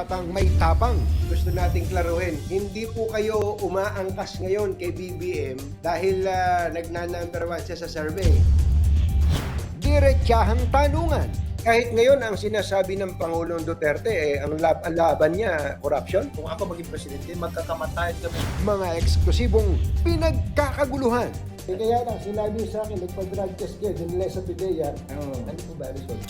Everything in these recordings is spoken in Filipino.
batang may tapang. Gusto nating klaruhin, hindi po kayo umaangkas ngayon kay BBM dahil ah, nagna-number one siya sa survey. Diretsahang tanungan. Kahit ngayon ang sinasabi ng Pangulong Duterte, eh, ang, lab- ang laban niya, corruption, Kung ako maging presidente, magkakamatayan kami. mga eksklusibong pinagkakaguluhan. Eh, kaya lang, sinabi sa akin, nagpa-drug test kayo, dinila sa PIDEA, ano po ba result?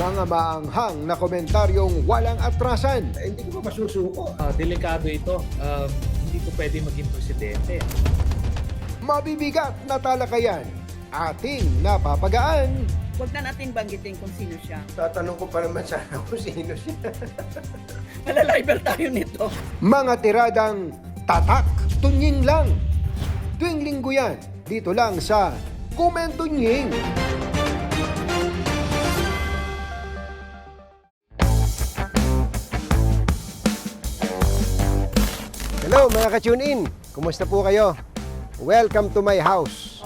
Mga maanghang na komentaryong walang atrasan. Eh, hindi ko pa masusuko. Ah, delikado ito. Ah, hindi ko pwede maging presidente. Mabibigat na talakayan. Ating napapagaan. Huwag na natin banggitin kung sino siya. Tatanong ko pa naman sana kung sino siya. Malaliber tayo nito. Mga tiradang tatak, tunying lang. Tuwing linggo yan, dito lang sa Kumentunying. Hello mga ka-tune in. Kumusta po kayo? Welcome to my house.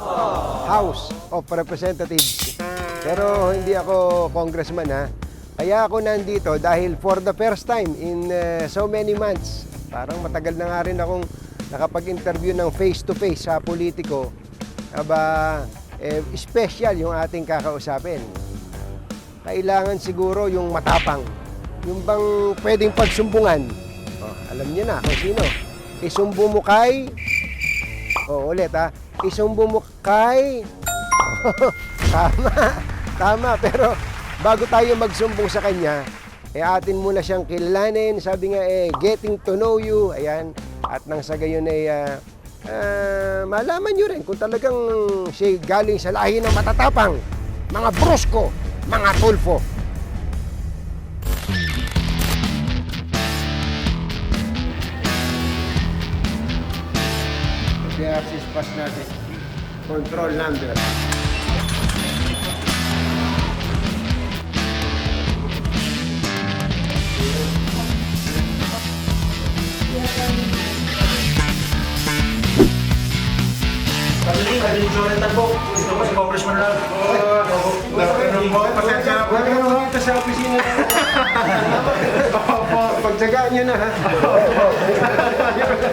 House of Representatives. Pero hindi ako congressman ha. Kaya ako nandito dahil for the first time in uh, so many months, parang matagal na nga rin akong nakapag-interview ng face-to-face sa politiko. Aba, eh, special yung ating kakausapin. Kailangan siguro yung matapang. Yung bang pwedeng pagsumbungan. Oh, alam niyo na kung sino. Isumbo mo kay... Oh, ulit ha. Isumbo mo kay... tama. Tama. Pero bago tayo magsumbong sa kanya, eh atin muna siyang kilalanin. Sabi nga eh, getting to know you. Ayan. At nang sa gayon ay ah, ah, malaman nyo rin kung talagang siya galing sa lahi ng matatapang. Mga brusko, mga tulfo. Access pass natin. Control number. Pagdating, pagdating Jonathan po. Gusto ko si Congressman lang. Po, pasensya na po. Huwag ka naman dito sa opisina. Pagtsagaan nyo na ha.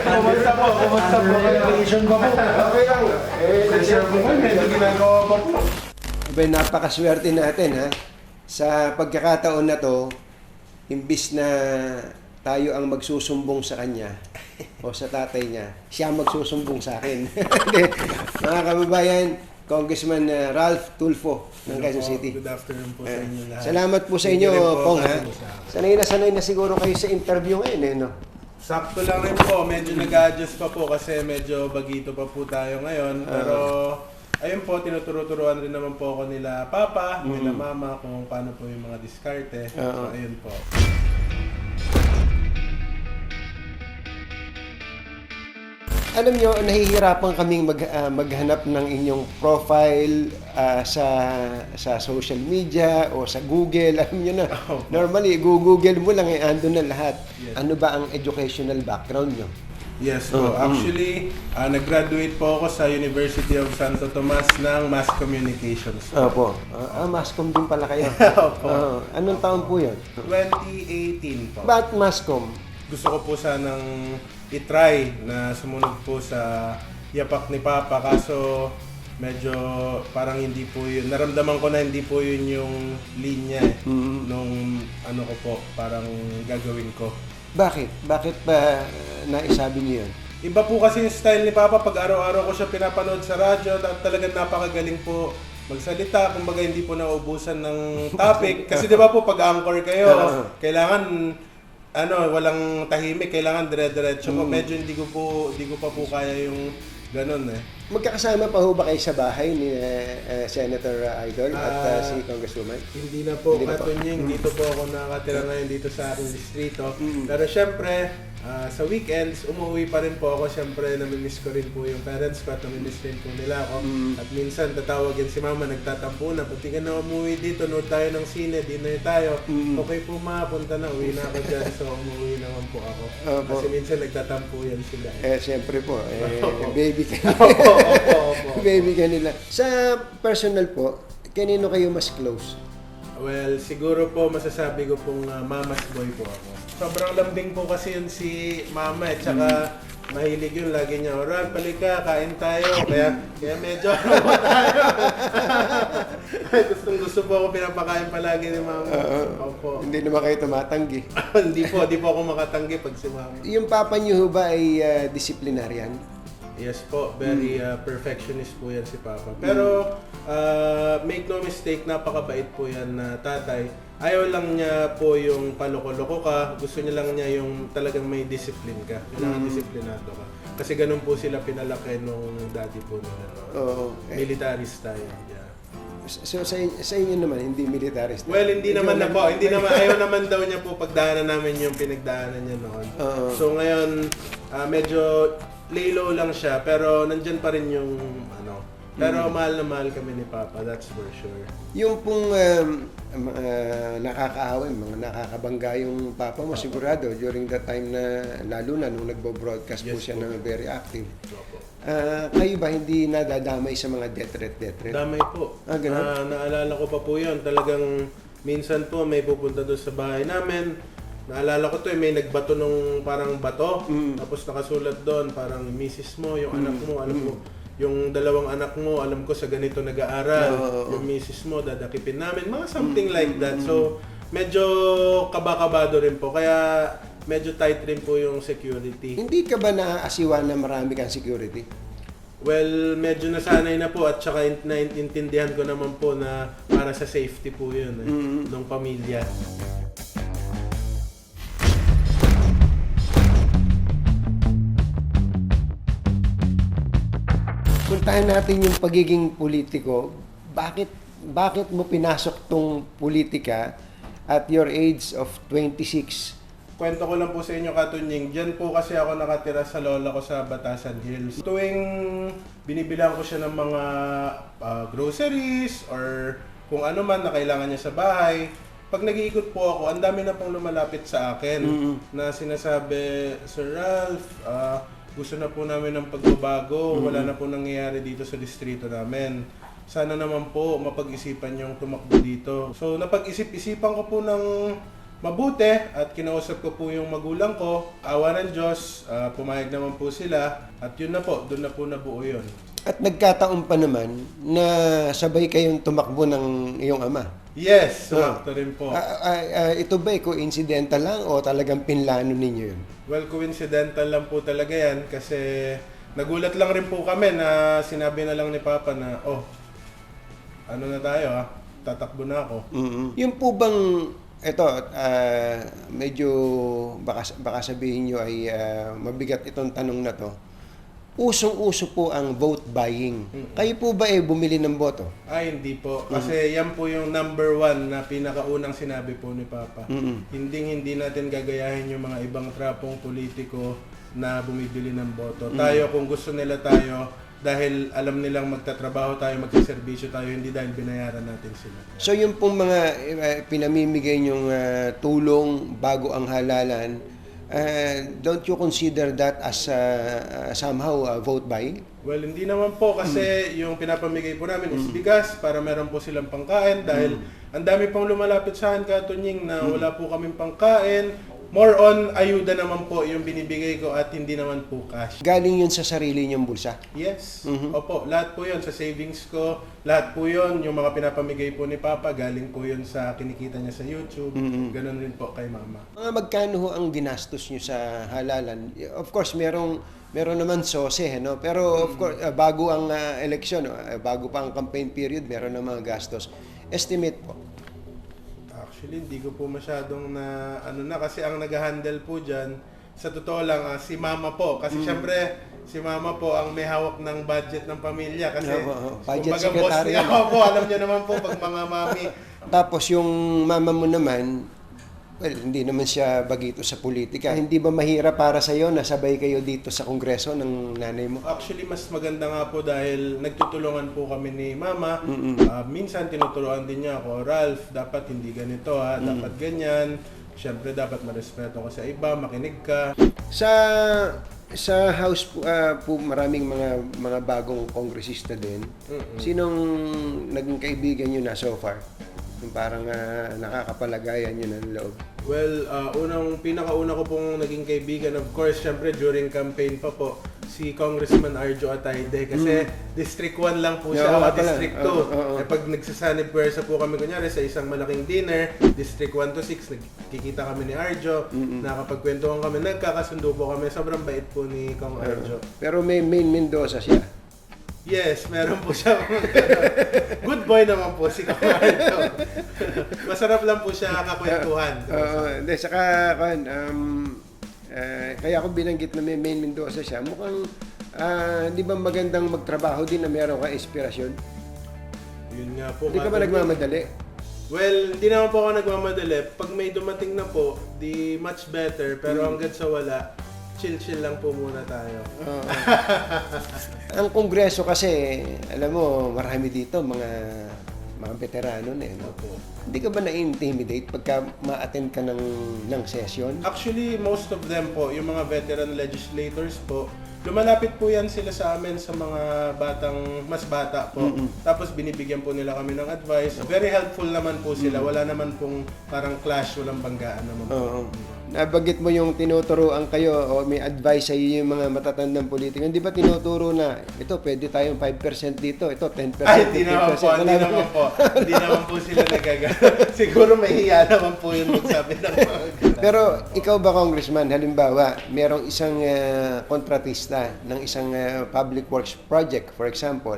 Kumusta po? Kumusta po? Vacation ba po? Okay lang. Eh, Pasensya po kayo, medyo ginagawa pa po. Abay, napakaswerte natin ha. Sa pagkakataon na to, imbis na tayo ang magsusumbong sa kanya o sa tatay niya, siya magsusumbong sa akin. Mga kababayan, Congressman uh, Ralph Tulfo ng Quezon City. Good afternoon po sa inyo lahat. Salamat po sa inyo, Pong ha. Sanay na sanay na siguro kayo sa interview ngayon eh, no? Sakto lang rin po, medyo nag-adjust pa po kasi medyo bagito pa po tayo ngayon. Pero ayun po, tinuturo-turuan rin naman po ako nila papa, nila mama kung paano po yung mga diskarte. So ayun po. Alam nyo, nahihirapan kaming mag, ah, maghanap ng inyong profile ah, sa sa social media o sa Google. Alam nyo na, normally, google mo lang, eh, andun na lahat. Yes. Ano ba ang educational background nyo? Yes po. Actually, ah, nag-graduate po ako sa University of Santo Tomas ng Mass Communications. Opo. Ah, ah, mascom din pala kayo. Opo. Oo. anong taon po yun? 2018 po. Ba't mascom? gusto ko po sanang itry na sumunod po sa yapak ni Papa kaso medyo parang hindi po yun naramdaman ko na hindi po yun yung linya eh, nung ano ko po parang gagawin ko Bakit? Bakit ba naisabi niyo yun? Iba po kasi yung style ni Papa pag araw-araw ko siya pinapanood sa radyo at talagang napakagaling po magsalita, kumbaga hindi po nauubusan ng topic. Kasi di ba po pag anchor kayo, kailangan ano, walang tahimik, kailangan dire-diretso po. Medyo hindi ko po hindi ko pa po kaya yung ganun eh. Magkakasama pa ho ba kayo sa bahay ni eh, eh, Senator Idol at ah, Ah, si Congresswoman? Hindi na po Hindi na po. katunying. Dito po ako nakatira ngayon dito sa aking distrito. Pero syempre, ah, sa weekends, umuwi pa rin po ako. Syempre, namimiss ko rin po yung parents ko at namimiss rin po nila ako. At minsan, tatawagin si mama, nagtatampo na. Pati ka na umuwi dito, nood tayo ng sine, dinner tayo. Okay po ma, punta na, uwi na ako dyan. So, umuwi naman po ako. Opo. Kasi minsan nagtatampo yan sila. Eh, siyempre po, eh, baby ka. opo, opo, opo. baby ka nila. Sa personal po, kanino kayo mas close? Well, siguro po masasabi ko pong ah, mama's boy po ako. Sobrang lambing po kasi yun si mama eh. Tsaka mahilig yun. Lagi niya, Oral, palika, kain tayo. Kaya, kaya medyo ano po tayo. Gustong gusto po ako pinapakain palagi ni mama. Opo. Hindi naman kayo tumatanggi. hindi po, hindi po ako makatanggi pag si mama. Yung papa niyo ho ba ay ah, disciplinarian? Yes po, very uh, perfectionist po yan si Papa. Pero uh, make no mistake, napakabait po yan na tatay. Ayaw lang niya po yung paloko-loko ka, gusto niya lang niya yung talagang may discipline ka. Kailangan disiplinado ka. Kasi ganun po sila pinalaki nung daddy po nila. Oo. Eh, Militarist tayo. Yeah. so sa, sa inyo naman, hindi militarist. Well, hindi Ikaw naman na lang- po. Hindi naman, ayaw naman daw niya po pagdaanan namin yung pinagdaanan niya noon. Oo. So ngayon, ah, medyo lay low lang siya, pero nandyan pa rin yung ano. Pero Mm. mahal na mahal kami ni Papa, that's for sure. Yung pong um, mga nakakaaway, mga nakakabangga yung papa mo, sigurado, during that time na, lalo na nung nagbo-broadcast po Yes siya po. na very active. Opo. Ah, kayo ba hindi nadadamay sa mga death threat, death threat? Damay po. Ah, ganun? Ah, naalala ko pa po yun. Talagang minsan po may pupunta doon sa bahay namin. Naalala ko to eh, may nagbato nung parang bato. Mm. Tapos nakasulat doon, parang misis mo, yung anak mo, alam mo, yung dalawang anak mo, alam ko sa ganito nag-aaral. Oo, Yung misis mo, dadakipin namin. Mga something like that. So, medyo kabakabado rin po. Kaya medyo tight rin po yung security. Hindi ka ba naaasiwa na marami kang security? Well, medyo nasanay na po at saka in- naiintindihan ko naman po na para sa safety po yun eh, ng pamilya. Puntahan natin yung pagiging politiko. Bakit bakit mo pinasok tong politika at your age of 26? Kwento ko lang po sa inyo, Katunying, dyan po kasi ako nakatira sa lola ko sa Batasan Hills. Tuwing binibilang ko siya ng mga ah, groceries or kung ano man na kailangan niya sa bahay, pag nag-iikot po ako, ang dami na pong lumalapit sa akin na sinasabi, Sir Ralph, ah, gusto na po namin ng pagbabago, wala na po nangyayari dito sa distrito namin. Sana naman po mapag-isipan yung tumakbo dito. So napag-isip-isipan ko po ng mabuti at kinausap ko po yung magulang ko. Awa ng Diyos, ah, pumayag naman po sila at yun na po, doon na po nabuo yun. At nagkataon pa naman na sabay kayong tumakbo ng iyong ama. Yes, Ah. sumakto rin po. Ah, ah, ah, ito ba coincidental lang o talagang pinlano ninyo yun? Well, coincidental lang po talaga yan kasi nagulat lang rin po kami na sinabi na lang ni Papa na, oh, ano na tayo ah, tatakbo na ako. Yung po bang, ito, ah, medyo baka, baka sabihin nyo ay ah, mabigat itong tanong na to. Usong-uso po ang vote buying. Kayo po ba eh bumili ng boto? Ay, hindi po. Kasi yan po yung number one na pinakaunang sinabi po ni Papa. Hindi hindi natin gagayahin yung mga ibang trapong politiko na bumibili ng boto. Tayo, kung gusto nila tayo, dahil alam nilang magtatrabaho tayo, magsiservisyo tayo, hindi dahil binayaran natin sila. So yung pong mga eh, pinamimigay nyong ah, tulong bago ang halalan, ah, don't you consider that as ah, somehow ah, vote buying? Well, hindi naman po kasi yung pinapamigay po namin is bigas para meron po silang pangkain dahil ang dami pong lumalapit sa akin katunying na wala po kaming pangkain. More on, ayuda naman po yung binibigay ko at hindi naman po cash. Galing yun sa sarili nyong bulsa. Yes. Opo, lahat po 'yon sa savings ko. Lahat po 'yon yung mga pinapamigay po ni Papa, galing po 'yon sa kinikita niya sa YouTube. Ganon rin po kay Mama. Mga magkano ho ang ginastos nyo sa halalan? Of course, merong meron naman sose, no? Pero of course, ah, bago ang ah, eleksyon? Ah, bago pa ang campaign period, meron ng mga gastos. Estimate po. Actually, hindi ko po masyadong na ano na kasi ang nag-handle po diyan sa totoo lang ah, si Mama po kasi syempre si Mama po ang may hawak ng budget ng pamilya kasi Oo, oo. Budget kumbaga boss secretary niya. Opo, alam niyo naman po pag mga mami Tapos yung mama mo naman, well, hindi naman siya bagito sa politika. Hindi ba mahirap para sa iyo na sabay kayo dito sa kongreso ng nanay mo? Actually, mas maganda nga po dahil nagtutulungan po kami ni Mama. Ah, minsan tinuturuan din niya ako, Ralph, dapat hindi ganito ha, dapat ganyan. Siyempre, dapat marespeto ka sa iba, makinig ka. Sa sa house po, ah, po maraming mga mga bagong kongresista din. Sinong naging kaibigan niyo na so far? Yung parang ah, nakakapalagayan yun ng loob. Well, uh, unang pinakauna ko pong naging kaibigan, of course, syempre during campaign pa po, si Congressman Arjo Atayde. Kasi District 1 lang po siya, Mm. Nga pala. District 2. Oo, oo. Eh, pag nagsasanib pwersa po kami kunyari sa isang malaking dinner, District 1 to 6, nagkikita kami ni Arjo, nakapagkwentuhan kami, nagkakasundo po kami. Sobrang bait po ni Kong Arjo. Pero may main Mendoza siya. Yes, meron po siya. Good boy naman po si Kong Arjo. Masarap lang po siya kakwentuhan. Oo, hindi, saka, kan, um, eh, kaya ako binanggit na may main Mendoza siya. Mukhang, ah, di ba magandang magtrabaho din na meron kang inspirasyon? Yun nga po. Hindi ka ba nagmamadali? Well, hindi naman po ako nagmamadali. Pag may dumating na po, di much better. Pero hanggang sa wala, chill-chill lang po muna tayo. Oo. Ang kongreso kasi, alam mo, marami dito, mga mga veterano na eh. No? Opo. Hindi ka ba na-intimidate pagka ma-attend ka ng, ng session? Actually, most of them po, yung mga veteran legislators po, lumalapit po yan sila sa amin sa mga batang, mas bata po. Tapos binibigyan po nila kami ng advice. Very helpful naman po sila. Wala naman pong parang clash, walang banggaan naman po. Oo. Nabanggit mo yung tinuturoan kayo o may advice sa iyo yung mga matatandang politiko. Hindi ba tinuturo na ito pwede tayong 5% dito, ito 10%, Ay, hindi naman po, 15%. hindi naman po. Hindi naman po sila nagagawa. Siguro mahihiya naman po yung magsabi ng mga. Pero ikaw ba congressman, halimbawa, merong isang ah, kontratista ng isang ah, public works project, for example,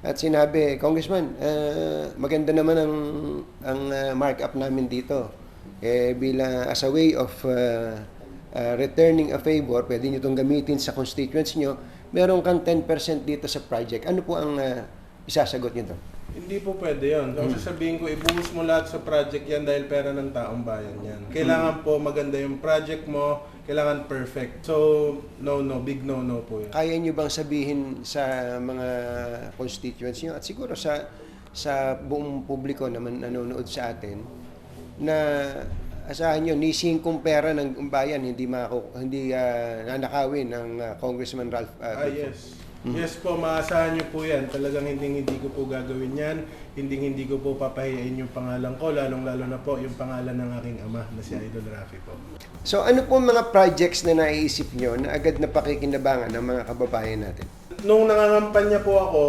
at sinabi, Congressman, ah, maganda naman ang, ang ah, markup namin dito. Eh, bilang as a way of ah, ah, returning a favor, pwede nyo itong gamitin sa constituents nyo, meron kang 10% dito sa project. Ano po ang ah, isasagot nyo doon? Hindi po pwede yun. Ang sasabihin ko, ibuhos mo lahat sa project yan dahil pera ng taong bayan yan. Kailangan po maganda yung project mo, kailangan perfect. So, no, no, big no, no po yun. Kaya nyo bang sabihin sa mga constituents nyo at siguro sa sa buong publiko na man- nanonood sa atin na asahan nyo ni singkong pera ng bayan hindi mako hindi ah, nanakawin ng ah, Congressman Ralph ah, Ah, Tulfo. yes. Yes po, maasahan niyo po yan. Talagang hindi hindi ko po gagawin yan. Hindi hindi ko po papahiyain yung pangalan ko, lalong-lalo na po yung pangalan ng aking ama na si Idol Rafi po. So ano po mga projects na naiisip nyo na agad na pakikinabangan ng mga kababayan natin? Nung nangangampanya po ako,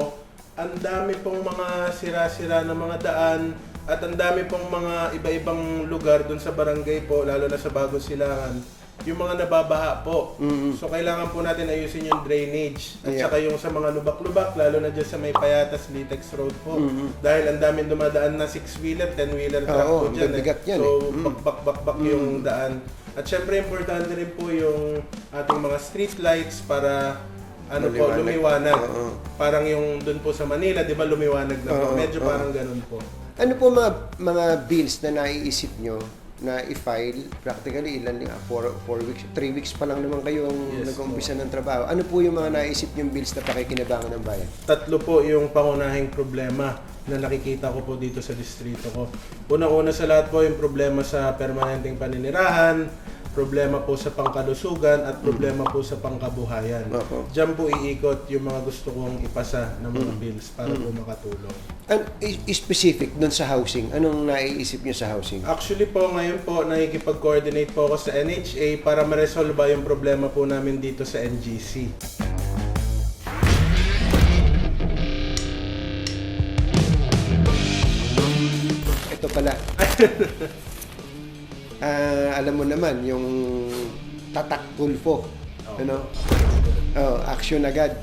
ang dami pong mga sira-sira na mga daan at ang dami pong mga iba-ibang lugar dun sa barangay po, lalo na sa Bagong Silangan, yung mga nababaha po. So kailangan po natin ayusin yung drainage at Yeah. saka yung sa mga lubak-lubak, lalo na dyan sa may Payatas, Litex Road po. Dahil ang daming dumadaan na 6-wheeler, 10-wheeler truck Oo, po dyan. bigat yan so, eh. Mm. bak-bak-bak yung daan. At syempre, importante rin po yung ating mga street lights para ano po, Lumiwanag. lumiwanag. Oo. Parang yung dun po sa Manila, di ba lumiwanag na po? Oo, Medyo oo. parang ganun po. Ano po mga mga bills na naiisip nyo na i-file practically ilan lang 4 4 weeks 3 weeks pa lang naman kayo Yes, nag-uumpisa ng trabaho. Ano po yung mga naisip yung bills na pakikinabangan ng bayan? Tatlo po yung pangunahing problema na nakikita ko po dito sa distrito ko. Unang-una sa lahat po yung problema sa permanenteng paninirahan, problema po sa pangkalusugan at problema po sa pangkabuhayan. Opo. Diyan po iikot yung mga gusto kong ipasa ng mga bills para po makatulong. An i- specific doon sa housing, anong naiisip nyo sa housing? Actually po, ngayon po, nakikipag-coordinate po ako sa NHA para ma-resolve yung problema po namin dito sa NGC. Ito pala. Ah, alam mo naman yung tatak tulfo. Ano? Oh, action agad.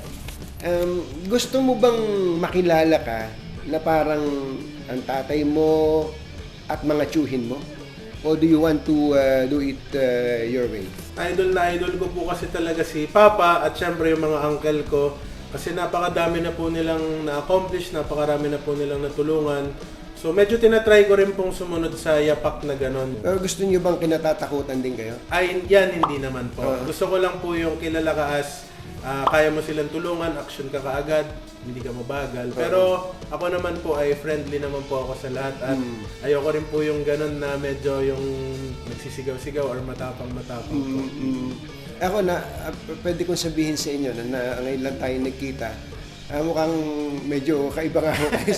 Um, gusto mo bang makilala ka na parang ang tatay mo at mga tsuhin mo? O do you want to uh, do it uh, your way? Idol na idol ko po kasi talaga si Papa at syempre yung mga uncle ko. Kasi napakadami na po nilang na-accomplish, napakarami na po nilang natulungan. So medyo tinatry ko rin pong sumunod sa yapak na ganon. Pero gusto niyo bang kinatatakutan din kayo? Ay, yan hindi naman po. Oo. Gusto ko lang po yung kilala ka as ah, kaya mo silang tulungan, action ka kaagad, hindi ka mabagal. Pero ako naman po ay friendly naman po ako sa lahat at ayoko rin po yung ganon na medyo yung nagsisigaw-sigaw or matapang-matapang po. Mm, ako na, p- pwede kong sabihin sa inyo na, na ngayon lang tayo nagkita, Ah, mukhang medyo kaiba nga ako kayo.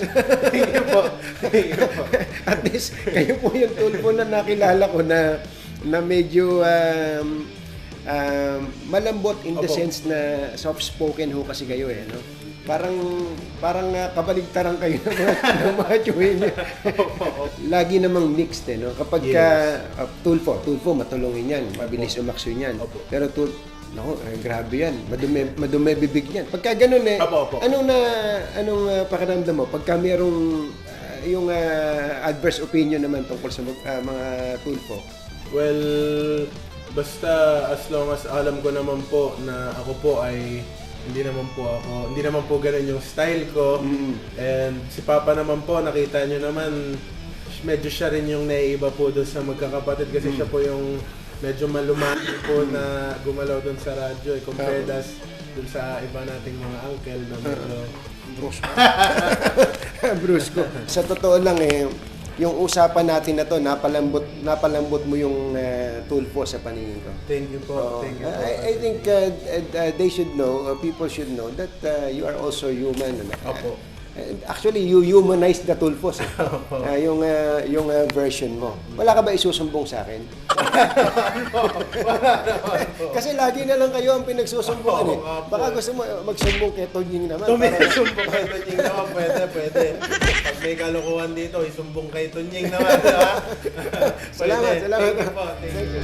Thank you po. Thank you po. At least, kayo po yung tulpo na nakilala ko na na medyo um, um, malambot in the Opo. sense na soft-spoken ho kasi kayo eh. No? Parang parang uh, kabaligtaran kayo ng mga, ng mga niyo. Lagi namang mixed eh. No? Kapag ka, uh, tulpo, tulpo matulungin yan. Mabilis umaksyon yan. Opo. Pero tul Naku, eh, grabe yan. Madumi, madumi bibig yan. Pagka ganun eh, Opo, opo. anong na anong uh, pakiramdam mo pagka merong uh, yung uh, adverse opinion naman tungkol sa mag- uh, mga tulpo? Well, basta as long as alam ko naman po na ako po ay hindi naman po ako, hindi naman po ganun yung style ko. And si Papa naman po, nakita nyo naman, medyo siya rin yung naiiba po doon sa magkakapatid kasi siya po yung medyo malumaki po na gumalaw doon sa radyo eh, compared as doon sa iba nating mga uncle na medyo Bruce. Bruce ko. Sa totoo lang eh, yung usapan natin na to, napalambot, napalambot mo yung uh, tulpo sa paningin ko. thank you po, Oo. thank you po. I, I think uh, uh, they should know, uh, people should know that uh, you are also human. ano. Opo. Uh, actually, you humanize the tulpos. Eh. Uh, yung uh, yung uh, version mo. Wala ka ba isusumbong sa akin? Kasi lagi na lang kayo ang pinagsusumbungan eh. Baka gusto mo uh, magsumbong kay Tonying naman. Kung may para- sumbong kay Tunying naman, pwede, pwede. Pag may kalokohan dito, isumbong kay Tunying naman, di ba? Salamat, salamat. Thank you po, thank you.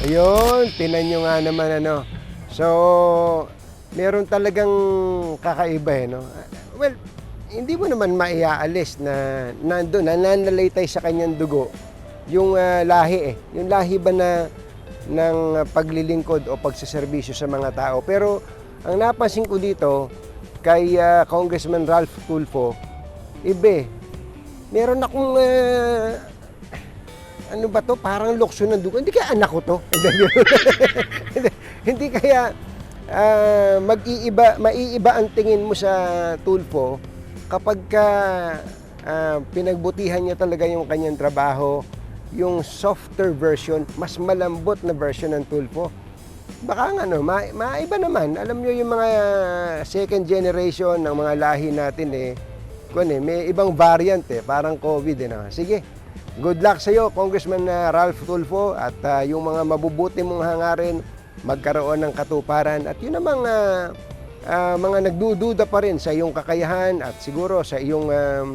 Ayun, tinan nyo nga naman ano. So, meron talagang kakaiba eh, no? Well, hindi mo naman maiaalis na nandun, nananalaytay sa kanyang dugo yung ah, lahi eh. Yung lahi ba na ng paglilingkod o pagsaserbisyo sa mga tao. Pero ang napansin ko dito kay ah, Congressman Ralph Tulfo, ibe, meron akong ah, ano ba to? Parang lokso ng dugo. Hindi kaya anak ko to. hindi kaya ah, mag-iiba, maiiba ang tingin mo sa tulpo kapag ka ah, pinagbutihan niya talaga yung kanyang trabaho, yung softer version, mas malambot na version ng tulpo. Baka nga ano, ma maiba naman. Alam nyo yung mga second generation ng mga lahi natin eh, kun eh, may ibang variant eh, parang COVID eh. No? Sige, good luck sa iyo, Congressman uh, Ralph Tulfo at uh, yung mga mabubuti mong hangarin magkaroon ng katuparan at yun namang uh, uh, mga nagdududa pa rin sa iyong kakayahan at siguro sa iyong um,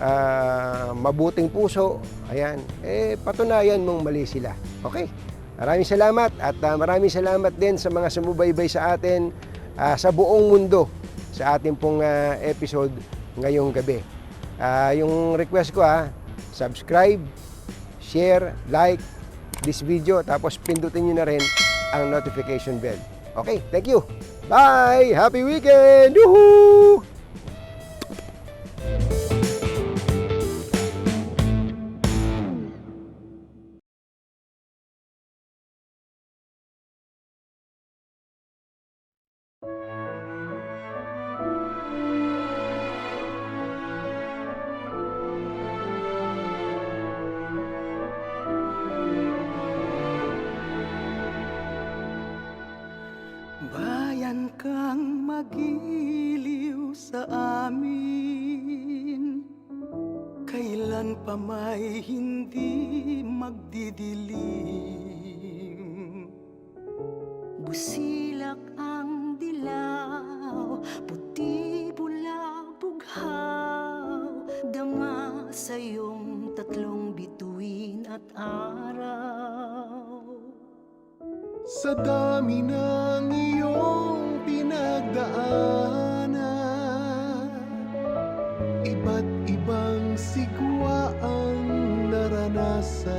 uh, mabuting puso, ayan, eh patunayan mong mali sila. Okay? Maraming salamat at uh, maraming salamat din sa mga sumubaybay sa atin uh, sa buong mundo sa ating pong uh, episode ngayong gabi. Ah, yung request ko ha, subscribe, share, like this video, tapos pindutin nyo na rin ang notification bell. Okay, thank you. Bye! Happy weekend! Woohoo! Sa dami ng iyong pinagdaanan Iba't ibang sigwa ang naranasan.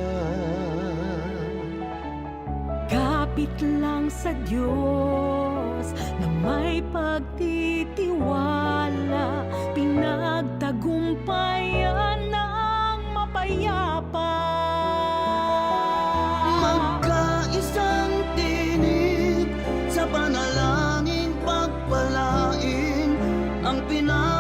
Kapit lang sa Diyos na may pagtitiwala, pinagtagumpayan ang pinakamamahal